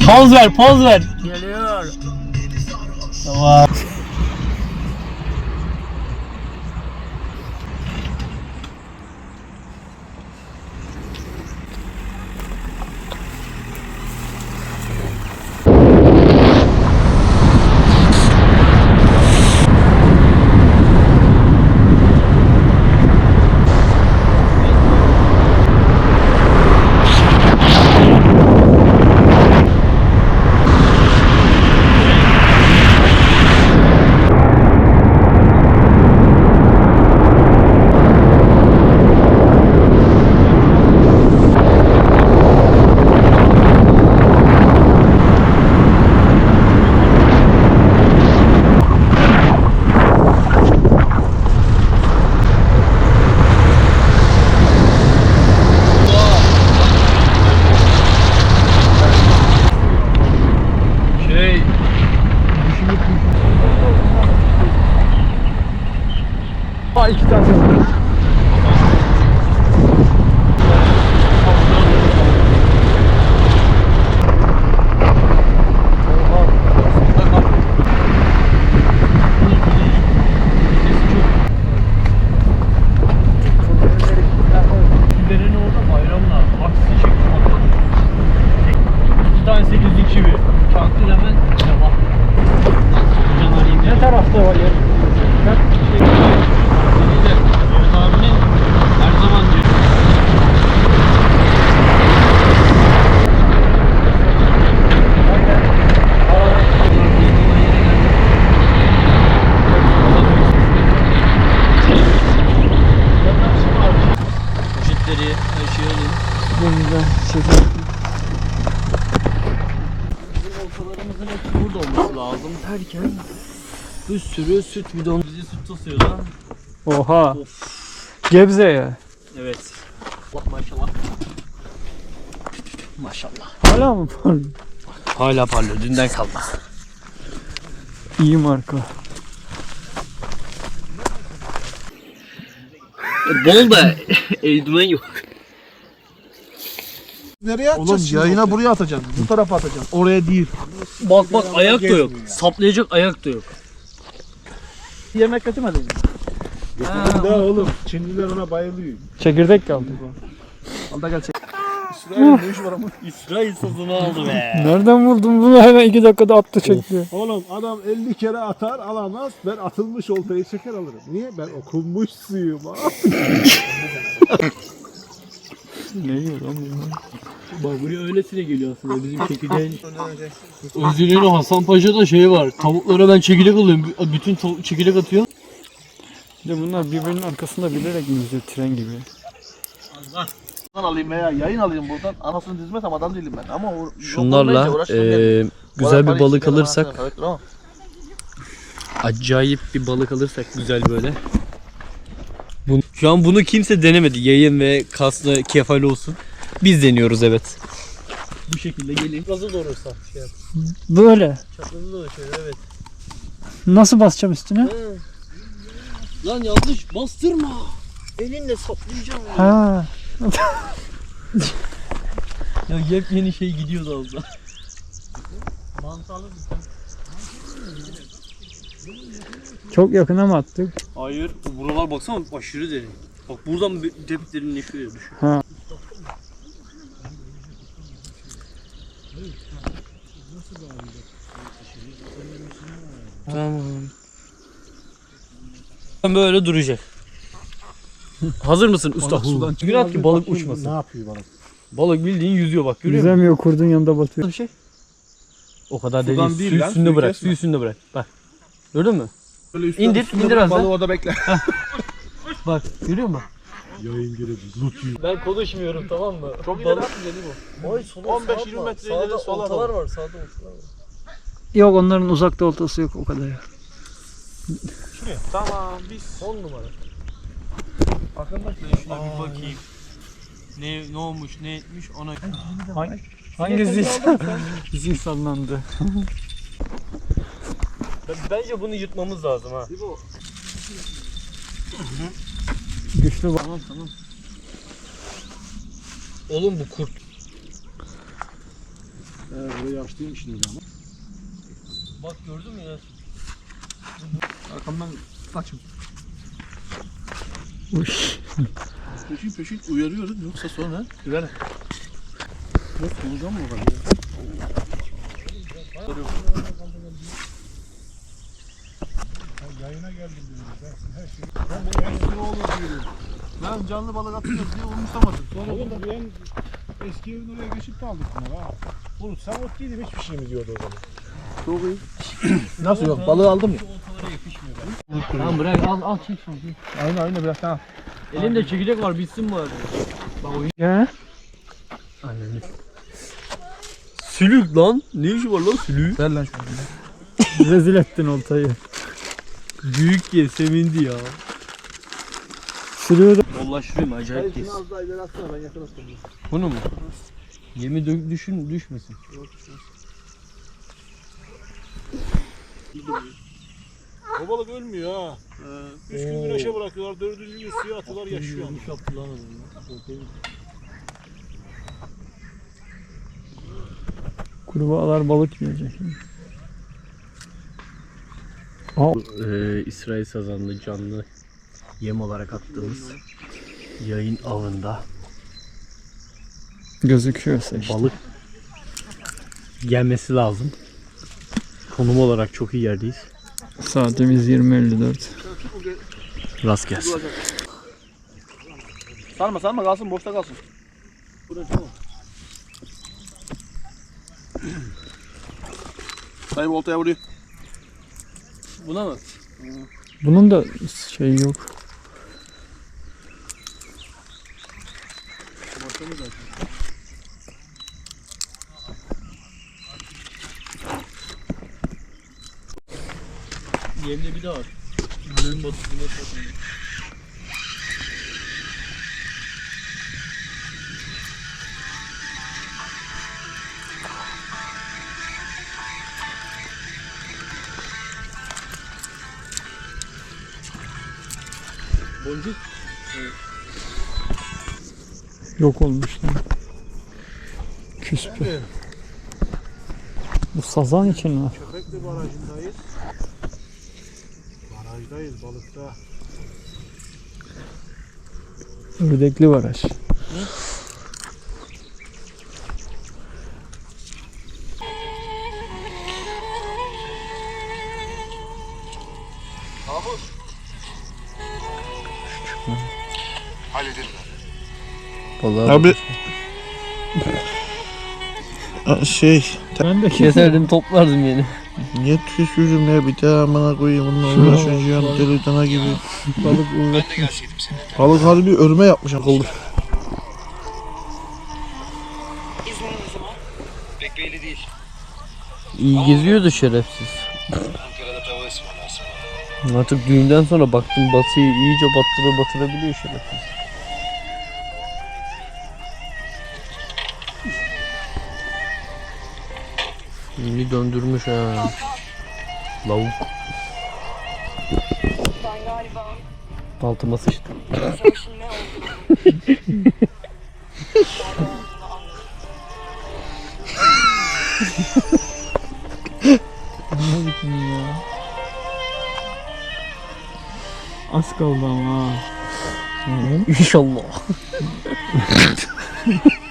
Poz ver, poz ver. Geliyor. Tamam. Bizim oltalarımızın hepsi burada olması lazım derken bir sürü süt bidonu bizi süt tutuyor da. Oha. Gebze ya. Evet. Allah maşallah. Maşallah. Hala mı parlıyor? Hala parlıyor. Dünden kalma. İyi marka. Bol da eldiven yok. Nereye atacağız? Oğlum şimdi yayına ortaya? buraya atacaksın. Bu tarafa atacaksın. Oraya değil. Bak bak ayak da yok. Saplayacak ayak da yok. Yemek götürmedin mi? Da oğlum Çinliler ona bayılıyor. Çekirdek kaldı. Al da gel çek. İsrail'in ne işi var ama? İsrail sazını aldı be. Nereden buldun bunu hemen iki dakikada attı çekti. Oğlum adam 50 kere atar alamaz. Ben atılmış oltayı çeker alırım. Niye? Ben okunmuş suyum abi. ne yiyor lan bu? Bak buraya öylesine geliyor aslında bizim çekirdeğin. Özürlüğün Hasan Paşa'da şey var. Tavuklara ben çekirdek alıyorum. Bütün tav- çekirdek atıyor. Bir de bunlar birbirinin arkasında bilerek yüzüyor tren gibi. Buradan alayım veya yayın alayım buradan. Anasını dizmesem adam değilim ben. Ama o yok olmayınca Şunlarla eee, gerekiyor. güzel bir balık alırsak, acayip bir balık alırsak güzel böyle. Şu an bunu kimse denemedi. Yayın ve kaslı kefal olsun. Biz deniyoruz evet. Bu şekilde gelin. Nasıl doğru saf şey yap. Böyle. Çaprazı doğru şöyle evet. Nasıl basacağım üstüne? Lan yanlış bastırma. Elinle saplayacağım. Ha. Ya yepyeni şey gidiyordu az daha. Mantarlı Çok yakına mı attık? Hayır. Buralar baksana aşırı derin. Bak buradan bir dep derinleşiyor. Düşün. Ha. Tamam. Böyle duracak. Hazır mısın usta? Gün at ki balık uçmasın. Ne yapıyor bana? Balık bildiğin yüzüyor bak görüyor musun? Yüzemiyor kurdun yanında batıyor. Bir şey. O kadar Sudan değil. Su üstünde bırak. Su üstünde bırak. Bak. Gördün mü? Böyle üstüne, İndir, üstüne indir bırak, az. Balığı orada bekle. Bak görüyor musun? Yayın loot yiyor. Ben konuşmuyorum tamam mı? Çok iyi Balık- lan bu. Ay sola 15-20 sağa atma. metre Sağda ileri sola oltalar var. Sağda oltalar var. Yok onların uzakta oltası yok o kadar ya. Şuraya. Tamam biz. 10 numara. Bakın şuna bir bakayım. Ne ne olmuş ne etmiş ona. Hangi zil? zil sallandı. Ben- Bence bunu yırtmamız lazım ha. Güçlü bak. Tamam tamam. Oğlum bu kurt. Ee, burayı açtıymış dedi ama. Bak gördün mü ya? Arkamdan kaçın. Uş. Peşin peşin uyarıyorum yoksa sonra güven. Yok solucan mı var ya? Yayına geldim dedim. Ben her şeyi... Ben eski diyorum. Ben canlı balık atıyoruz diye umursamadım. Sonra Oğlum ben eski evin oraya geçip de aldık bunları ha. Sen ot yedim hiçbir şeyimiz yoktu o zaman. çok iyi. Nasıl yok? Balığı aldım ya. Tamam bırak al al çek şunu. Aynen aynen biraz daha. Elimde çekirdek var bitsin bu arada. Bak oyun. Ya. Ananı. Sülük lan. Ne işi var lan sülük? Ver lan şunu. Rezil ettin oltayı. Büyük ye sevindi ya. Sürüyor da. Vallahi şurayım acayip kes. Az daha ileri atsana ben yakın atsam. Bunu mu? Yemi dö- düşün düşmesin. O balık ölmüyor ha. Üç gün güneşe bırakıyorlar, dördüncü gün suya atıyorlar yaşıyor. Adamı. Kurbağalar balık yiyecek. Ee, İsrail sazanlı canlı yem olarak attığımız yayın avında Gözüküyorsa işte. balık gelmesi lazım. Konum olarak çok iyi yerdeyiz. Saatimiz 20.54. Rast gelsin. Sarma sarma kalsın boşta kalsın. Dayı voltaya vuruyor. Buna mı? Bunun da şey yok. Yemde bir daha var. Gün batı güneş batı. Boncuk. Yok olmuş lan. Küspü. Bu sazan için mi? Köpekli barajındayız. Barajdayız balıkta. Ördekli baraj. Vallahi Abi. şey Ben de keserdim toplardım yeni. niye tükürüm ya bir daha amına koyayım bununla uğraşacağım deli dana gibi. balık uğraşmış. Balık harbi örme yapmış akıllı. İyi geziyordu şerefsiz. Artık düğünden sonra baktım batıyı iyice battırı batırabiliyor şerefsiz. İyi döndürmüş ha. Lavuk. Ben galiba Altıma sıçtı. savaşın ne olduğunu Ne biçim ya? Az kaldı ama ha. İnşallah.